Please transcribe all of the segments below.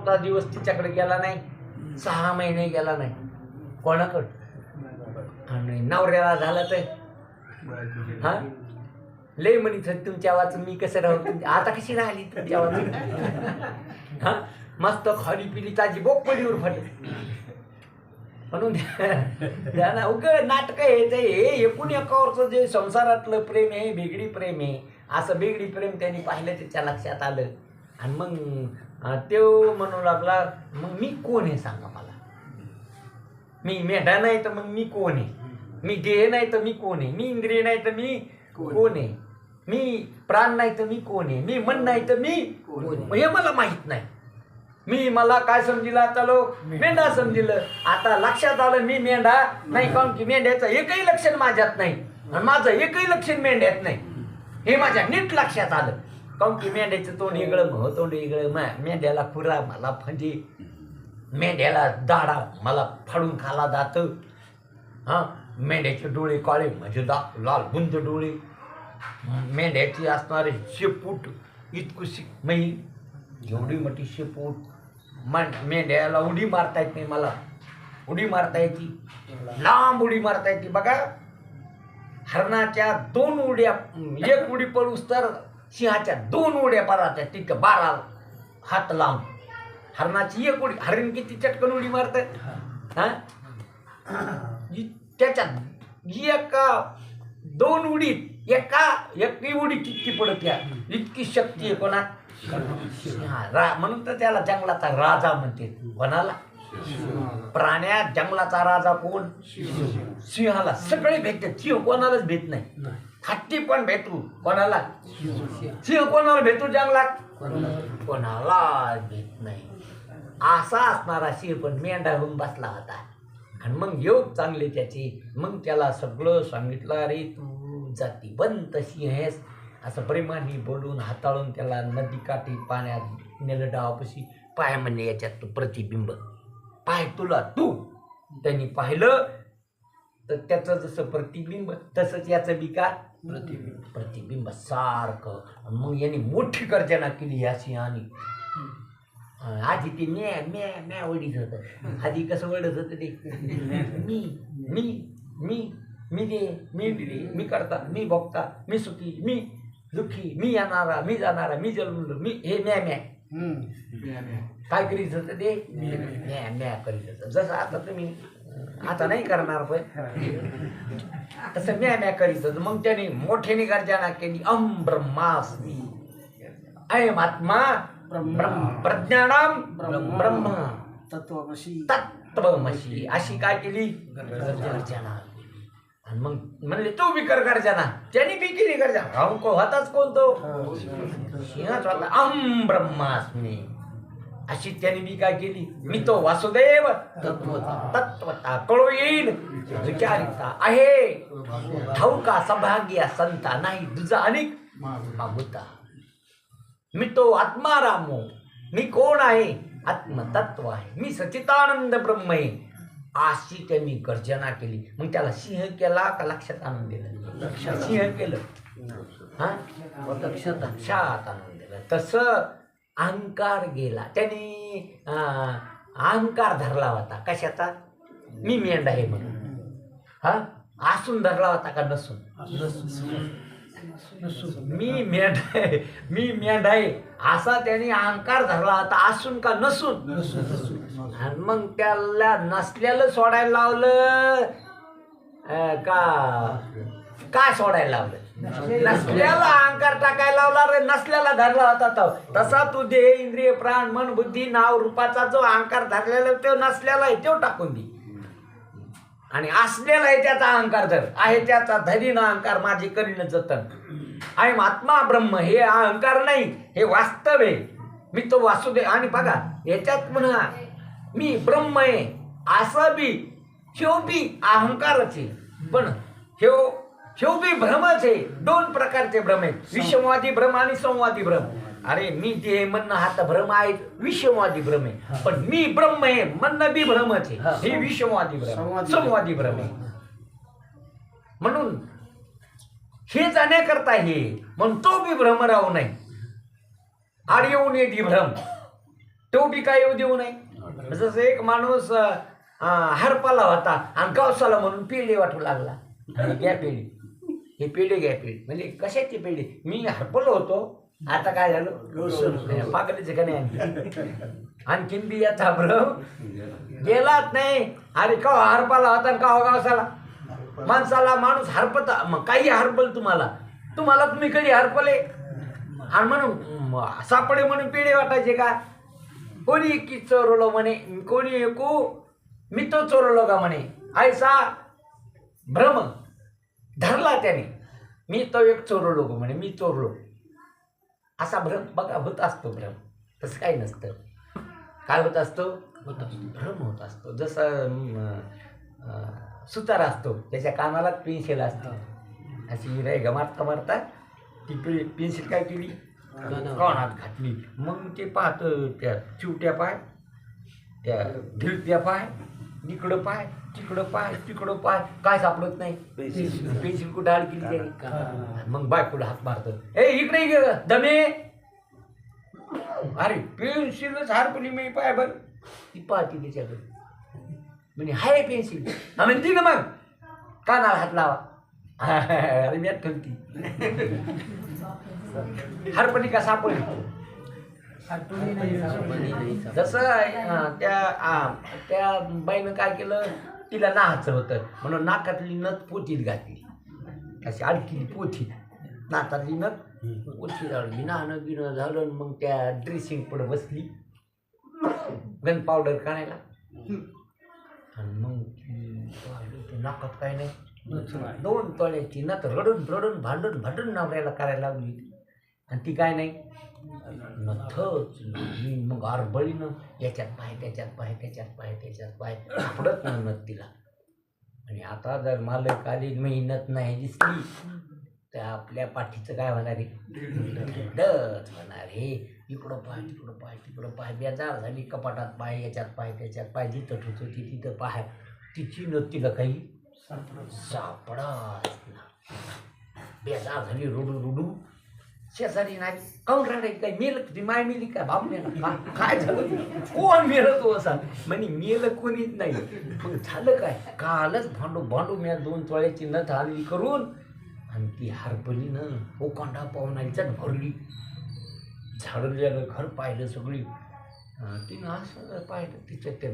चौथा दिवस तिच्याकडे गेला नाही सहा महिने गेला नाही. कोणाकडं? आणि नवऱ्याला झालं तर? हा? लय म्हणित तुमच्या आवाज मी कसं राहू? आता कशी राहिली तुमच्या आवाज? हा? मस्त खाली पिली ताजी बोक पडलीवर फाटली म्हणून त्यांना उग नाटक आहे ते हे एकूण एकावरचं जे संसारातलं प्रेम आहे बेगडी प्रेम आहे. असं बेगडी प्रेम त्यांनी पाहिलं त्याच्या लक्षात आलं. आणि मग तो म्हणू लागला मग मी कोण आहे सांगा मला? मी मेढा नाही तर मग मी कोण आहे? मी देह नाही तर मी कोण आहे? मी इंद्रिय नाही तर मी कोण आहे? मी प्राण नाही तर मी कोण आहे? मी मन नाही तर मी हे मला माहीत नाही. मी मला काय समजिलं आता लोक? मेंढा. समजिलं. आता लक्षात आलं मी मेंढा नाही काऊन की मेंढ्याचं एकही लक्षण माझ्यात नाही. आणि माझं एकही लक्षण मेंढ्यात नाही. हे माझ्या नीट लक्षात आलं. काऊन की मेंढ्याचं तोंड वेगळं मग तोंड वेगळं मा- मेंढ्याला खुरा मला फंदी मेंढ्याला दाडा मला फाडून खाला जात. हा? मेंढ्याचे डोळे काळे म्हणजे दा लाल बुंद डोळे. मेंढ्याची असणारे शेपूट इतकुशी मै एवढी मोठी शेपूट. मन मेंढ्याला उडी मारता येत नाही मला. उडी मारता येते लांब उडी मारता येते बघा. हरणाच्या दोन उड्या एक उडी पडूस तर सिंहाच्या दोन उड्या पराच्या तिथं बारा हात लांब. हरणाची एक उडी हरिण किती चटकन उडी मारतात हा. इ- त्याच्यात एका दोन उडीत एका एकी उडी किती पडत या इतकी शक्ती आहे कोणात? हा, रा म्हणून तर त्याला जंगलाचा राजा म्हणते. कोणाला? प्राण्यात जंगलाचा राजा कोण? सिंहाला सगळे भेटते सिंह कोणालाच भेट नाही. हत्ती पण भेटू. कोणाला? सिंह कोणाला भेटू जंगलात? कोणाला? भेट नाही. असा असणारा सिंह पण मेंढा होऊन बसला होता. आणि मग योग चांगले त्याचे. मग त्याला सगळं सांगितलं अरे तू जातीवंत सिंह आहेस. असं प्रेमाने बोलून हाताळून त्याला नदीकाठी पाण्यात नेलं डावापाशी. पाय म्हणजे याच्यात तू प्रतिबिंब. पाय तुला तू. त्यांनी पाहिलं. तर त्याचं जसं प्रतिबिंब तसंच याचं बी का? प्रतिबिंब प्रतिबिंब सारखं. आणि मग यांनी मोठी गर्जना केली या सिंहाने आधी ते म्या म्या म्या ओढीत होतं. आधी कसं ओढत होतं ते? मी मी मी मी दे मी दे मी करता मी भोगता मी सुखी मी दुःखी मी येणारा मी जाणारा मी जन्मलो मी हे म्या म्या. काय करीत होतं ते? म्या म्या करीत होतं. जसं आता तुम्ही आता नाही करणार पण. तसं म्या म्या करीत होतं. मग त्याने मोठ्याने गर्जना केली. अम ब्रह्मास्मी. अयम आत्मा ब्रह्म. प्रज्ञानाम ब्रह्म. तत्वमशी तत्वमशी अशी काय केली? गर्जना आणि मग म्हणले तू बी कर गर्जना त्याने बी केली गर्जना राहून को होताच कोण तो सिंहच होता अहम ब्रह्मास्मी. अशी त्याने बी काय केली? मी तो वासुदेव तत्वता कळू येईल. विचारिता आहे? ठाऊका सौभाग्य संता नाही तुझा अनेक मागुता मी तो आत्मा रामो मी कोण आहे? आत्मतत्व आहे. मी सचितानंद ब्रह्म आहे. अशी त्यांनी गर्जना केली. मग त्याला सिंह केला का लक्षात आणून दिलं? सिंह केलं. हा? लक्षात लक्षात आणून दिलं. तसं अहंकार गेला. त्याने अहंकार धरला होता. कशाचा? मी मेंढ आहे म्हणून. हा? आसून धरला होता का नसून? मी मेंढ आहे. मी मेंढ आहे. असा त्याने अहंकार धरला होता. असून का नसून? आणि मग त्याला नसल्याला सोडायला लावलं. का? काय सोडायला लावलं? नसल्याला अहंकार टाकायला लावला रे नसल्याला धरला होता तो. तसा तू देह इंद्रिय प्राण मन बुद्धी नाव रूपाचा जो अहंकार धरलेला तो नसल्याला आहे तो टाकून दे. आणि असलेला आहे त्याचा अहंकार धर. आहे त्याचा धरीन अहंकार माझे करीन जतन. आहे आत्मा ब्रह्म हे अहंकार नाही हे वास्तव आहे. मी तो वासुदेव आणि बघा याच्यात म्हणा मी ब्रह्म आहे असं बी ह्यो बी अहंकारच आहे. पण ह्यो बी भ्रमच आहे दोन प्रकारचे भ्रम आहेत. विषमवादी भ्रम आणि संवादी भ्रम. अरे मी ते म्हणणं हा तर भ्रम आहे विषमवादी भ्रम आहे. पण मी ब्रह्म आहे म्हणणं बी भ्रमच आहे. हे. विषमवादी भ्रम संवादी भ्रम. आहे. म्हणून हे जाण्याकरता हे म्हणून तो बी भ्रम राहू नाही आड येऊन येते भ्रम. तो बी काय येऊ देऊ नये. जसं एक माणूस हरपाला होता आणि गावसाला म्हणून पेढे वाटू लागला. घ्या पेढे हे पेढे घ्या पेढे. म्हणजे कशाची पेढे? मी हरपलो होतो. आता काय झालं? पाकलीचे का नाही आणखीन बी याचा भ्रम गेलाच नाही. अरे का हरपाला होता आणि का गावसाला? माणसाला माणूस हरपत मग काही हरपल तुम्हाला. तुम्हाला तुम्ही कधी हरपले? आणि म्हणून सापडे म्हणून पेढे वाटायचे का? कोणी की चोरलो म्हणे कोणी एकू? मी तो चोरलो का म्हणे? ऐसा भ्रम धरला त्याने. मी तो एक चोरलो म्हणे मी चोरलो असा भ्रम बघा होत असतो भ्रम. तसं काही नसतं. काय होत असतो? होत असतो. भ्रम होत असतो. जसं सुतार असतो त्याच्या कानाला पेन्सिल असतं. अशी रे गमारता मारता ती पे पेन्सिल काय केली? कानात घातली. मग ते पाहतं त्या चिवट्या पाय त्या ढिलत्या पाय इकडं पाय तिकडं पाय तिकडं पाय. काय सापडत नाही. पेन्सिल. कुठं अडकली त्याने? मग बायकोला हात मारत. ए इकडे ये ग, दमे. अरे पेन्सिलच हारपली मी पाय बघ ती पाहती त्याच्याकडे म्हणजे हाय पेन्सिल. हा म्हणती ना मग. कानाला हात लावा. अरे मी ठेवती. हरपणी का सापडली? जसं त्या त्या बाईनं काय केलं तिला नाहाचं होतं. म्हणून नाकातली नथ पोतीत घातली. अशी अडकली पोथी. नाकातली नथ पोथीत अडकली नाहणं बिणं झालं मग त्या ड्रेसिंग पुढे बसली. गन पावडर काढायला. आणि मग नाकात काय नाही. दोन तोळ्याची नथ रडून रडून भांडून भांडून नवऱ्याला करायला लागली. आणि ती काय नाही? नथच मी मग आरबळीनं याच्यात पाय त्याच्यात पाय त्याच्यात पाय त्याच्यात पाय सापडत नाही नथ तिला. आणि आता जर मालक आली मेहनत नाही दिसली तर आपल्या पाठीचं काय होणार आहे? डच होणार हे इकडं पाय तिकडं पाय तिकडं पाय बेजार झाली कपाटात पाय याच्यात पाय त्याच्यात पाय जिथं ठेवतो ती तिथं पाय. तिची न तिला काही सापडा बेजार झाली रुडू रुडू. शेजारी नाही. काऊन रडायची काय? मेलं ती माय मेली काय? बाप मेला. काय झालं कोण मेलं तो असा? म्हणे मेलं कोणीच नाही. मग झालं काय? कालच भांडू भांडू मी दोन तोळ्याची नथ आणली करून आणि ती हारपली ना. ओकांडा आली चट भरली झाडलेलं घर पाहिलं सगळी. तिनं असं पाहिलं तिच्या त्या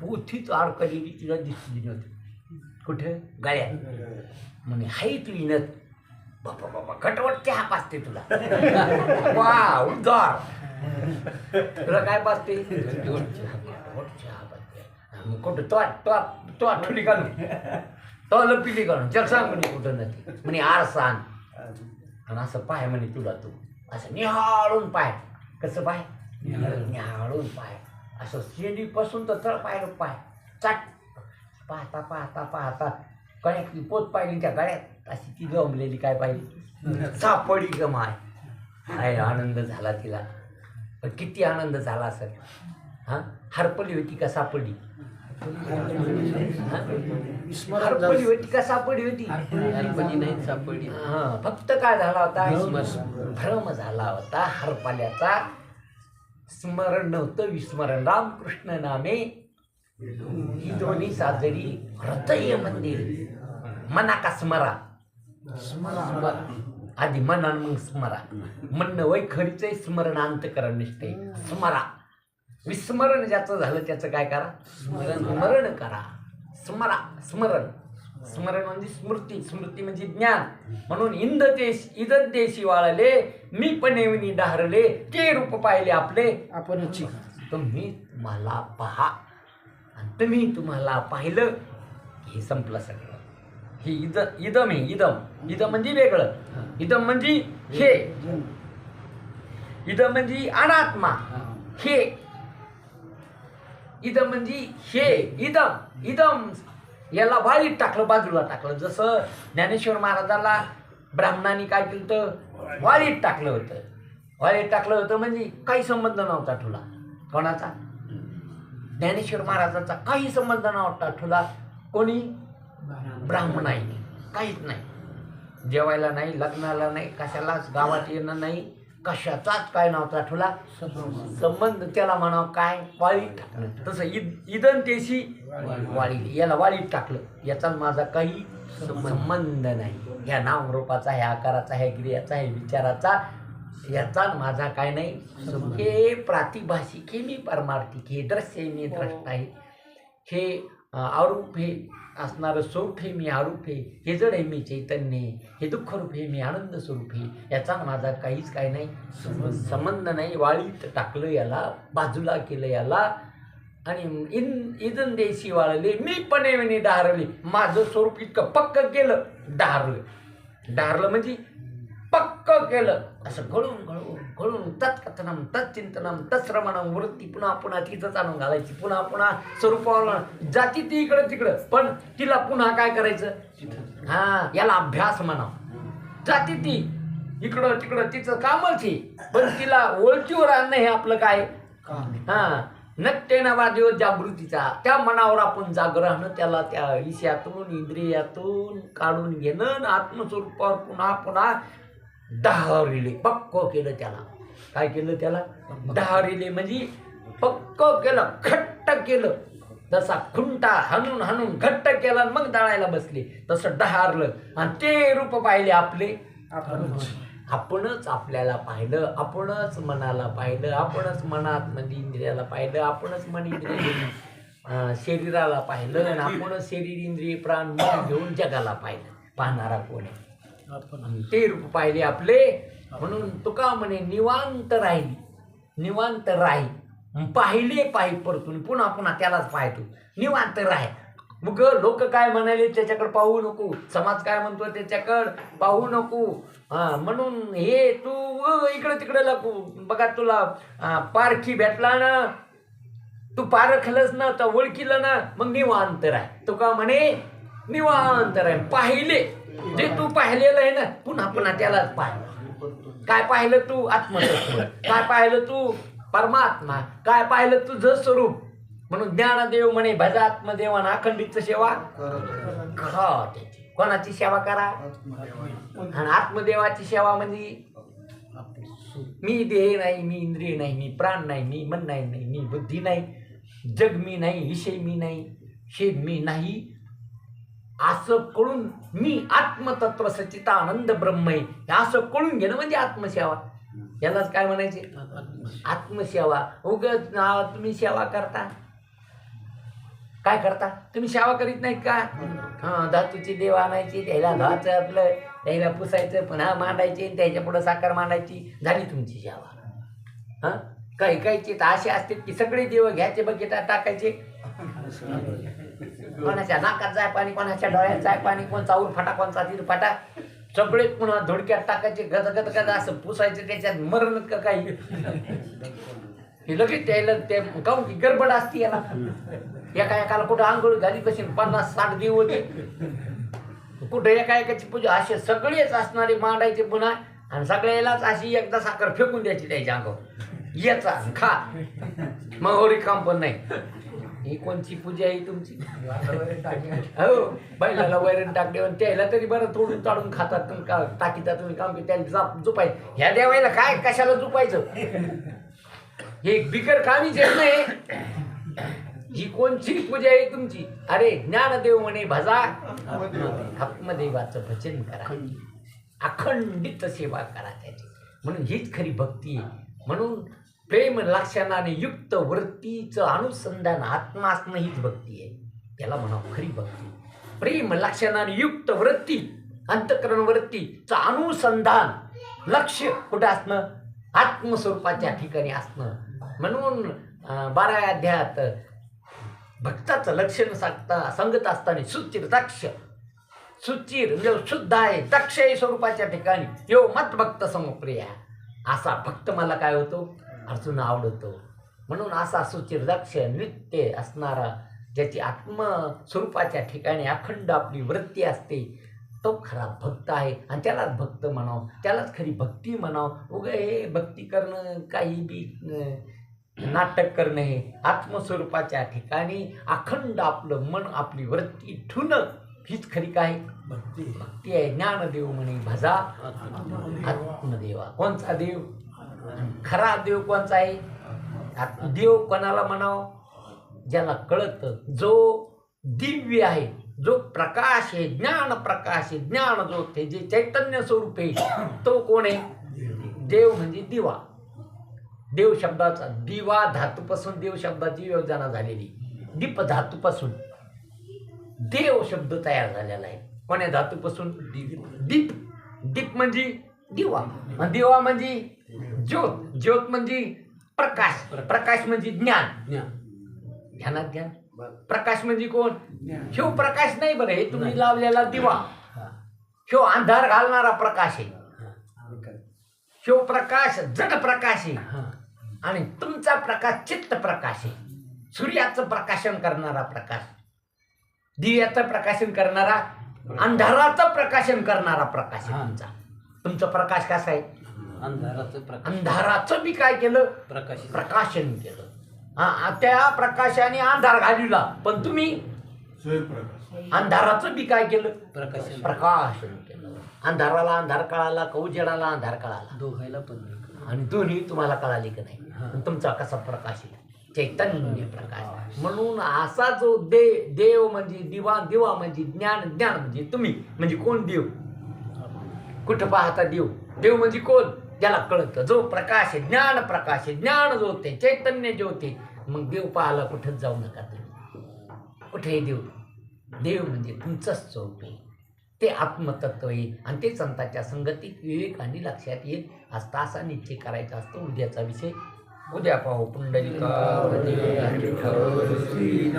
बोथीच अडकलेली तिला दिसली नव्हती. कुठे? गळ्यात. म्हणे हाय तू इनत बाबा बाबा कटवट चहा पाचते तुला? वा उद्धार तुला काय पाचते चहा पाचते कुठं तो तो तो आठवली घालून. तो लपिली घालून. चल सांग म्हणे कुठं नाही म्हणे आरसान. आणि असं पाय म्हणे तुला तू. असं निहाळून पाय. कसं पाय? निहाळून. पाय. असं शेंडीपासून तर तळ पाय. पाय चाट. पाहता पाहता पाहता. गळ्यातली पोत पाहिली त्या गळ्यात. अशी ती गमलेली काय पाहिली? सापडी ग माय. काय आनंद झाला तिला. पण किती आनंद झाला असेल. हा? हरपली होती का सापडली? हा? हरपली होती का सापडी होती? हरपणी नाही सापडली. हा फक्त काय झाला होता. भ्रम झाला होता हरपाल्याचा. स्मरण नव्हतं विस्मरण. रामकृष्ण नामे ही दोन्ही साजरी हृदय मंदिर मना का स्मरा. आधी मना मग स्मरा. म्हणणं वैखरीचं स्मरण अंतकरण निष्ठे. स्मरा. विस्मरण ज्याचं झालं त्याचं काय करा? स्मरण स्मरण करा. स्मरा. स्मरण. स्मरण म्हणजे स्मृती. स्मृती म्हणजे ज्ञान. म्हणून इंद देश इदत देशी वाळले मी पणेवनी डहरले ते रूप पाहिले आपले. आपणच तुम्ही मला पहा. आणि तुम्ही तुम्हाला पाहिलं हे संपलं सगळं. हे इद इदम आहे इदम. इदम म्हणजे वेगळं. इदम म्हणजे हे. इदम म्हणजे अनात्मा. हे. इदम म्हणजे हे. इदम. इदम. याला वाळीत टाकलं बाजूला टाकलं. जसं ज्ञानेश्वर महाराजाला ब्राह्मणांनी काय केलं तर वाळीत टाकलं होतं. वाळीत टाकलं होतं म्हणजे काही संबंध नव्हता ठुला. कोणाचा? ज्ञानेश्वर महाराजांचा काही संबंध नव्हता ठुला. कोणी? ब्राह्मणाईने काहीच नाही. जेवायला नाही लग्नाला नाही कशालाच गावात येणं नाही कशाचाच काय नव्हता ठुला संबंध त्याला म्हणावं काय? वाळीत टाकलं. तसं ईद इदन तेशी वाळीत याला वाळीत टाकलं. याचा माझा काही संबंध नाही. ह्या नामरूपाचा ह्या आकाराचा ह्या क्रियाचा ह्या विचाराचा याचा माझा काय नाही हे प्रातिभाषिक हे मी परमार्थिक हे दृश्य आहे, मी द्रष्टा आहे. हे आरूप हे असणारं स्वरूप हे मी आरूप हे हे जड आहे मी चैतन्य आहे हे दुःखरूप हे मी आनंद स्वरूप हे याचा माझा काहीच काय नाही संबंध नाही. वाळीत टाकलं याला बाजूला केलं याला आणि इन इदन देशी वाळले मी पण म्हणे डहारले. माझं स्वरूप इतकं पक्क केलं डहारलं. डहारलं म्हणजे पक्क केलं. असं गळून गळून गळून तत्कथनम तत्चिंतनम तत्श्रवणम वृत्ती पुन्हा पुन्हा तिथंच आणून घालायची. पुन्हा पुन्हा स्वरूपावर जाती ती इकडं तिकडं. पण तिला पुन्हा काय करायचं? हा याला अभ्यास म्हणावं जाती ती इकडं तिकडं तिचं कामच आहे पण तिला ओळखीवर आणणं हे आपलं काय? हा. नट्टेना वादिव जागृतीचा. त्या मनावर आपण जाग राहणं त्याला त्या विषयातून इंद्रियातून काढून घेणं आत्मस्वरूपावर पुन्हा पुन्हा डहारिले पक्क केलं त्याला. काय केलं त्याला? डहारिले म्हणजे पक्क केलं घट्ट केलं. तसा खुंटा हाणून हाणून घट्ट केला मग दळायला बसले तसं डहारलं आणि ते रूप पाहिले आपले. आपणच. आपल्याला पाहिलं आपणच मनाला पाहिलं आपणच मनात मध्ये इंद्रियाला पाहिलं आपणच मन इंद्रिय शरीराला पाहिलं आणि आपणच शरीर इंद्रिय प्राण मन घेऊन जगाला पाहिलं. पाहणारा कोण आहे? ते रूप पाहिले आपले. म्हणून तुका म्हणे निवांत राहिली. निवांत राही पाहिले पाहि परतून. पुन्हा पुन्हा त्यालाच पाहतो निवांत राह मग लोक काय म्हणाले त्याच्याकडे पाहू नको. समाज काय म्हणतो त्याच्याकडं? पाहू नको. म्हणून हे तू इकडं तिकडं लागू. बघा तुला पारखी भेटला ना तू पारखलंच ना तर ओळखीलं ना मग निवांत राह तू का म्हणे निवांत राह पाहिले. जे तू पाहिलेलं आहे ना पुन्हा पुन्हा त्यालाच पाहिलं. काय पाहिलं तू आत्मतत्व? काय पाहिलं तू परमात्मा? काय पाहिलं तुझं स्वरूप म्हणून ज्ञानदेव म्हणे भजा आत्मदेवान अखंडित सेवा करा त्याची कोणाची सेवा करा? आणि आत्मदेवाची सेवा म्हणजे मी देह नाही मी इंद्रिय नाही मी प्राण नाही मी मन नाही नाही मी बुद्धी नाही जग मी नाही विषय मी नाही शेद मी नाही असं कळून मी आत्मतत्व सचिता आनंद ब्रह्म आहे. हे असं कळून घेणं म्हणजे आत्मसेवा. यालाच काय म्हणायचे? आत्मसेवा. उगच तुम्ही सेवा करता? काय करता? तुम्ही सेवा करीत नाहीत का? हा धातूची देव आणायची त्याला धुवायचं आपलं त्याला पुसायचं पुन्हा मांडायची त्याच्या पुढं साखर मांडायची. झाली तुमची सेवा. हा? काही काहीचे तर असे असते की सगळे देव घ्यायचे बघिता टाकायचे. कोणाच्या नाकात जाय पाणी कोणाच्या डोळ्यात जाय पाणी कोणचा उर फाटा कोणचा तीर फाटा. सगळे पुन्हा धोडक्यात टाकायचे गद गद गद असं पुसायचं त्याच्यात मरण का काही? हे लगेच त्याला ते काहून की गडबड असते याला? एका एकाला कुठं आंघोळ घाली कशी पन्नास साठ देव होते. कुठं एका एकाची पूजा असे सगळेच असणारे मांडायचे पुन्हा आणि सगळ्यालाच अशी एकदा साखर फेकून द्यायची त्याच्या अंगावर. याचा खा. मग होरी काम पण नाही. ही कोणची पूजा आहे तुमची. हो बैलाला वैरण टाकले आणि त्याला तरी बरं तोडून ताडून खातात. का टाकीता तुम्ही काम की त्याला जाप झुपाय. ह्या देवायला काय कशाला झुपायचं? हे बिकर कामीच येत नाही ही कोणची पूजा आहे तुमची? अरे ज्ञानदेव म्हणे भजा. आत्मदेवाचं भजन करा. अखंडित सेवा करा त्याची. म्हणून हीच खरी भक्ती आहे. म्हणून प्रेम लक्षणाने युक्त वृत्तीचं अनुसंधान आत्मा असणं हीच भक्ती आहे. त्याला म्हणा खरी भक्ती. प्रेम लक्षणाने युक्त वृत्ती अंतकरण वृत्तीचं अनुसंधान लक्ष कुठं असणं? आत्मस्वरूपाच्या ठिकाणी असणं. म्हणून बारा बाराव्या अध्यायात भक्ताचं लक्षण सांगता सांगत असताना सुचिर दक्ष सुचिर म्हणजे शुद्ध आहे दक्ष आहे स्वरूपाच्या ठिकाणी. यो मत भक्त समप्रिया. असा भक्त मला काय होतो? अर्जुन आवडतो. म्हणून असा सुचिर दक्ष नित्य असणारा ज्याची आत्मस्वरूपाच्या ठिकाणी अखंड आपली वृत्ती असते तो खरा भक्त आहे. आणि त्यालाच भक्त म्हणावं त्यालाच खरी भक्ती म्हणावं. उग हे भक्ती करणं काही बी नाटक करणे हे आत्मस्वरूपाच्या ठिकाणी अखंड आपलं मन आपली वृत्ती ठुणं हीच खरी काय? भक्ती. भक्ती आहे. ज्ञानदेव म्हणे भजा आत्मदेवा. कोणचा देव? खरा देव कोणचा आहे? देव कोणाला म्हणावं? ज्याला कळतं. जो दिव्य आहे जो प्रकाश आहे ज्ञान प्रकाश आहे ज्ञान जो ते जे चैतन्य स्वरूप आहे तो कोण आहे? देव म्हणजे दिवा. देव शब्दाचा दिवा धातूपासून देव शब्दाची योजना झालेली. दीप धातूपासून. देव शब्द तयार झालेला आहे. कोण्या धातूपासून? दीप. दीप. म्हणजे दिवा. दिवा म्हणजे ज्योत ज्योत म्हणजे प्रकाश. प्रकाश. म्हणजे ज्ञान. ज्ञान. ध्यानात घ्या. प्रकाश म्हणजे कोण? शिव प्रकाश नाही बरं हे तुम्ही लावलेला दिवा. हा. शिव अंधार घालणारा प्रकाश आहे. हा. शिव प्रकाश जड प्रकाश आहे. आणि तुमचा प्रकाश चित्त प्रकाश आहे. सूर्याचं प्रकाशन करणारा प्रकाश. दिव्याचं प्रकाशन करणारा अंधाराचं प्रकाशन करणारा प्रकाश आहे. तुमचा. तुमचा प्रकाश कसा आहे? अंधाराचं प्रकाश. अंधाराचं बी काय केलं? प्रकाश प्रकाशन केलं. हा त्या प्रकाशाने अंधार घालविला. पण तुम्ही अंधाराचं बी काय केलं? प्रकाश प्रकाशन केलं. अंधाराला अंधार कळाला का उजेडाला अंधार कळाला. दोघायला पण आणि दोन्ही तुम्हाला कळाले की नाही. तुमचा कसा प्रकाश आहे? चैतन्य प्रकाश म्हणून असा जो दे देव म्हणजे दिवा दिवा म्हणजे ज्ञान ज्ञान म्हणजे तुम्ही. म्हणजे कोण देव? कुठं पाहता देव? देव म्हणजे कोण? ज्याला कळतं जो प्रकाश आहे ज्ञान प्रकाश आहे ज्ञान जो होते चैतन्य जे होते मग देव पाहायला कुठंच जाऊ नका तुम्ही. कुठेही देव देव म्हणजे तुमचंच स्वरूप आहे. ते आत्मतत्व आहे. आणि ते संतांच्या संगतीत विवेकाने लक्षात येईल. आज तासा निश्चय करायचा असतो उद्याचा विषय. उद्या पाहू पुंडलिका. श्री